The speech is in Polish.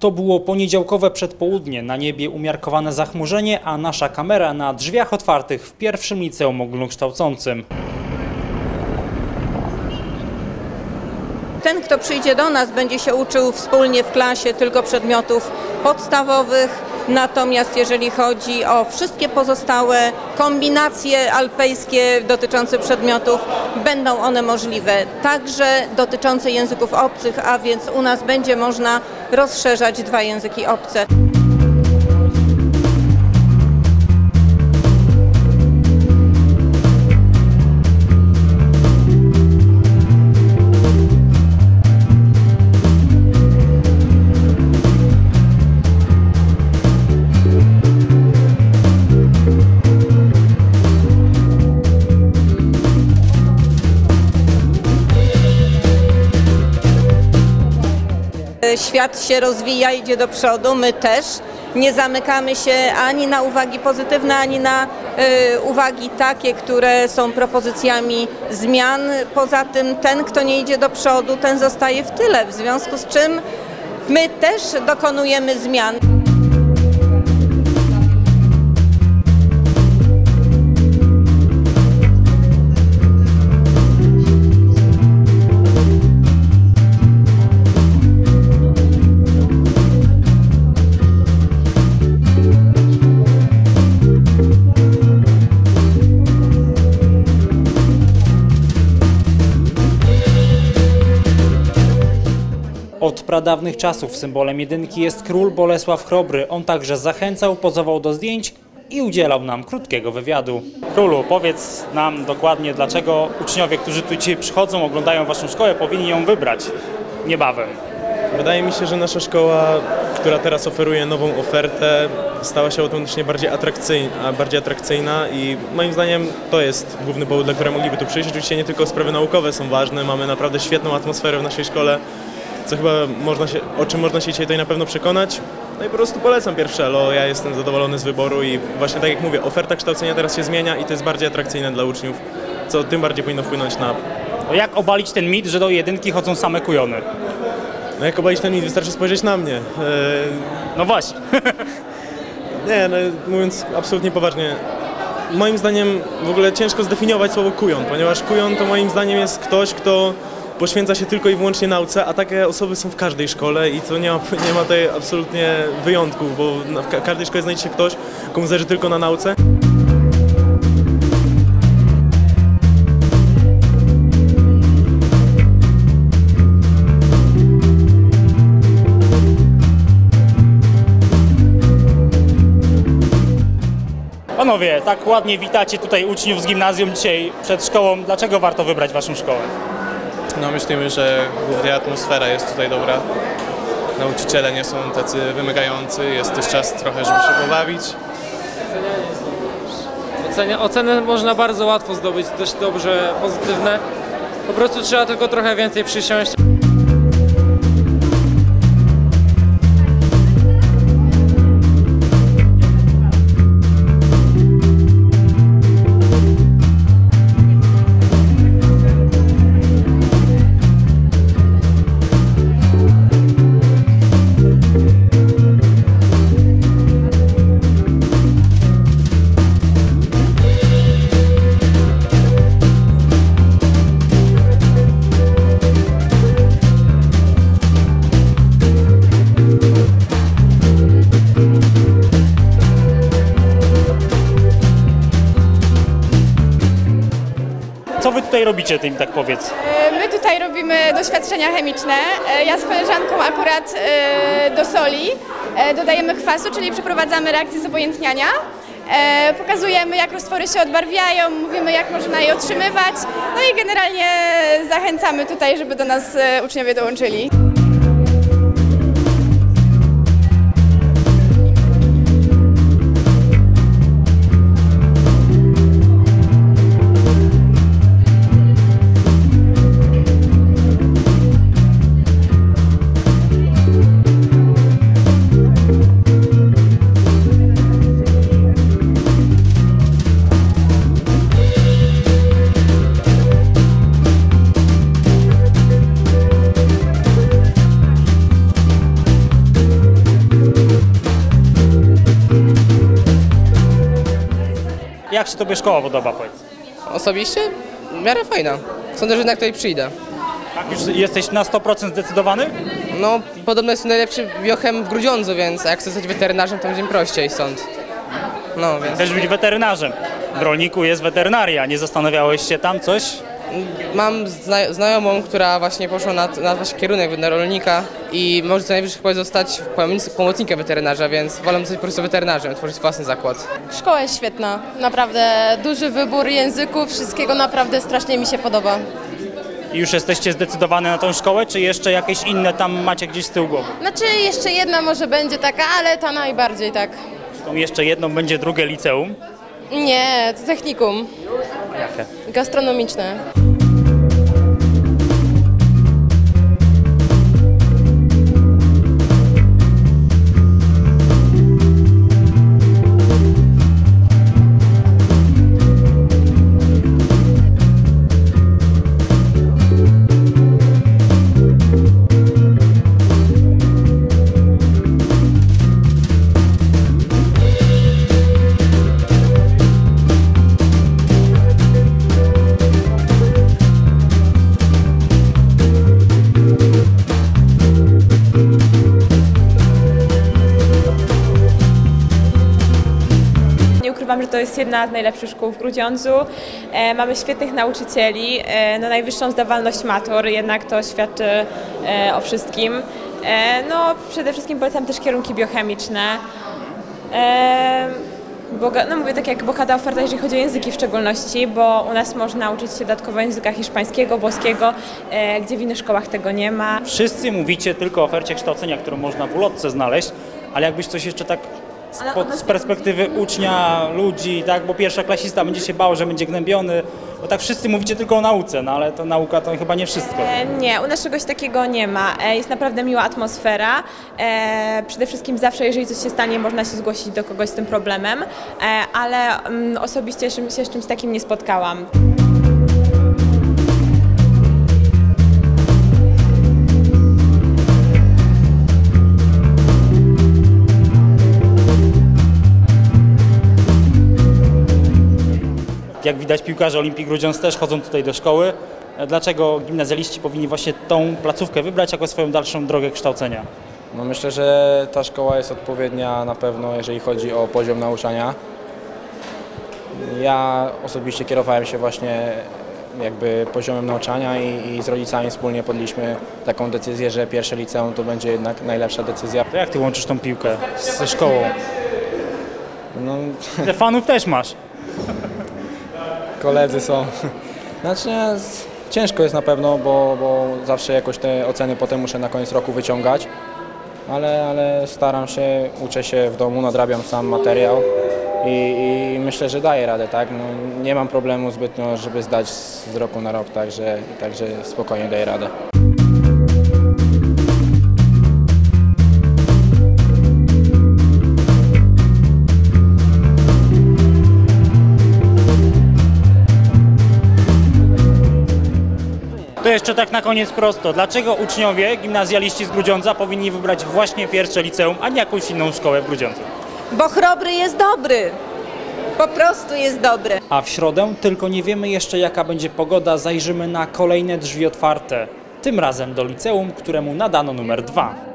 To było poniedziałkowe przedpołudnie, na niebie umiarkowane zachmurzenie, a nasza kamera na drzwiach otwartych w pierwszym liceum ogólnokształcącym. Ten, kto przyjdzie do nas, będzie się uczył wspólnie w klasie tylko przedmiotów podstawowych. Natomiast jeżeli chodzi o wszystkie pozostałe kombinacje alpejskie dotyczące przedmiotów, będą one możliwe. Także dotyczące języków obcych, a więc u nas będzie można rozszerzać dwa języki obce. Świat się rozwija, idzie do przodu, my też. Nie zamykamy się ani na uwagi pozytywne, ani na y, uwagi takie, które są propozycjami zmian. Poza tym ten, kto nie idzie do przodu, ten zostaje w tyle, w związku z czym my też dokonujemy zmian. Od pradawnych czasów symbolem jedynki jest król Bolesław Chrobry. On także zachęcał, pozował do zdjęć i udzielał nam krótkiego wywiadu. Królu, powiedz nam dokładnie, dlaczego uczniowie, którzy tu dzisiaj przychodzą, oglądają Waszą szkołę, powinni ją wybrać niebawem. Wydaje mi się, że nasza szkoła, która teraz oferuje nową ofertę, stała się automatycznie bardziej atrakcyjna, bardziej atrakcyjna i moim zdaniem to jest główny powód, dla którego mogliby tu przyjść. Oczywiście nie tylko sprawy naukowe są ważne, mamy naprawdę świetną atmosferę w naszej szkole, co chyba można się, o czym można się dzisiaj tutaj na pewno przekonać. No i po prostu polecam pierwsze LO, ja jestem zadowolony z wyboru i właśnie tak jak mówię, oferta kształcenia teraz się zmienia i to jest bardziej atrakcyjne dla uczniów, co tym bardziej powinno wpłynąć na No jak obalić ten mit, że do jedynki chodzą same kujony? No jak obalić ten mit, wystarczy spojrzeć na mnie. Eee, No właśnie. nie, no, mówiąc absolutnie poważnie, moim zdaniem w ogóle ciężko zdefiniować słowo kujon, ponieważ kujon to moim zdaniem jest ktoś, kto poświęca się tylko i wyłącznie nauce, a takie osoby są w każdej szkole i to nie ma, nie ma tutaj absolutnie wyjątków, bo w ka- każdej szkole znajdzie się ktoś, komu zależy tylko na nauce. Panowie, tak ładnie witacie tutaj uczniów z gimnazjum dzisiaj przed szkołą. Dlaczego warto wybrać Waszą szkołę? No myślimy, że głównie atmosfera jest tutaj dobra. Nauczyciele nie są tacy wymagający, jest też czas trochę, żeby się pobawić. Ocenia, oceny można bardzo łatwo zdobyć, dość dobrze pozytywne. Po prostu trzeba tylko trochę więcej przysiąść. Tutaj robicie, ty mi tak powiedz? E, My tutaj robimy doświadczenia chemiczne. E, Ja z koleżanką akurat e, do soli dodajemy kwasu, czyli przeprowadzamy reakcję zobojętniania. Pokazujemy, jak roztwory się odbarwiają, mówimy, jak można je otrzymywać. No i generalnie zachęcamy tutaj, żeby do nas uczniowie dołączyli. Jak się Tobie szkoła podoba, powiedz? Osobiście w miarę fajna. Sądzę, że jednak tutaj przyjdę. Tak, już jesteś na 100% zdecydowany? No, podobno jest najlepszy biochem w Grudziądzu, więc jak chcę zostać weterynarzem, to będzie mi prościej stąd. No, więc Chcesz być weterynarzem. W rolniku jest weterynaria. Nie zastanawiałeś się tam coś? mam zna znajomą, która właśnie poszła na, na właśnie kierunek rolnika i może co najwyżej chyba zostać pomoc- pomocnikiem weterynarza, więc wolę zostać po prostu weterynarzem, tworzyć własny zakład. Szkoła jest świetna, naprawdę duży wybór języków, wszystkiego naprawdę strasznie mi się podoba. I już jesteście zdecydowane na tą szkołę, czy jeszcze jakieś inne tam macie gdzieś z tyłu głowy? Znaczy jeszcze jedna może będzie taka, ale ta najbardziej tak. Tą jeszcze jedną będzie drugie liceum. Nie, to technikum Jakie? gastronomiczne. To jest jedna z najlepszych szkół w Grudziądzu. E, mamy świetnych nauczycieli, e, no najwyższą zdawalność matur, jednak to świadczy e, o wszystkim. E, no przede wszystkim polecam też kierunki biochemiczne. E, Boga, no mówię tak jak bogata oferta, jeżeli chodzi o języki w szczególności, bo u nas można uczyć się dodatkowo języka hiszpańskiego, włoskiego, e, gdzie w innych szkołach tego nie ma. Wszyscy mówicie tylko o ofercie kształcenia, którą można w ulotce znaleźć, ale jakbyś coś jeszcze tak z, perspektywy ucznia, ludzi, tak, bo pierwsza klasista będzie się bał, że będzie gnębiony, bo tak wszyscy mówicie tylko o nauce, no ale to nauka to chyba nie wszystko. E, Nie, u nas czegoś takiego nie ma. E, Jest naprawdę miła atmosfera. E, Przede wszystkim zawsze, jeżeli coś się stanie, można się zgłosić do kogoś z tym problemem, E, ale mm, osobiście się z czymś takim nie spotkałam. Jak widać piłkarze Olimpii Grudziądz też chodzą tutaj do szkoły. E, Dlaczego gimnazjaliści powinni właśnie tą placówkę wybrać jako swoją dalszą drogę kształcenia? No myślę, że ta szkoła jest odpowiednia na pewno, jeżeli chodzi o poziom nauczania. Ja osobiście kierowałem się właśnie jakby poziomem nauczania i, i z rodzicami wspólnie podjęliśmy taką decyzję, że pierwsze liceum to będzie jednak najlepsza decyzja. To jak ty łączysz tą piłkę ze szkołą? No, Te fanów też masz. Koledzy są. Znaczy ciężko jest na pewno, bo, bo zawsze jakoś te oceny potem muszę na koniec roku wyciągać. Ale, ale staram się, uczę się w domu, nadrabiam sam materiał i, i myślę, że daję radę, tak? No, nie mam problemu zbytnio, żeby zdać z roku na rok, także, także spokojnie daję radę. To jeszcze tak na koniec prosto. Dlaczego uczniowie, gimnazjaliści z Grudziądza powinni wybrać właśnie pierwsze liceum, a nie jakąś inną szkołę w Grudziądzu? Bo chrobry jest dobry. Po prostu jest dobry. A w środę, tylko nie wiemy jeszcze jaka będzie pogoda, zajrzymy na kolejne drzwi otwarte. Tym razem do liceum, któremu nadano numer dwa.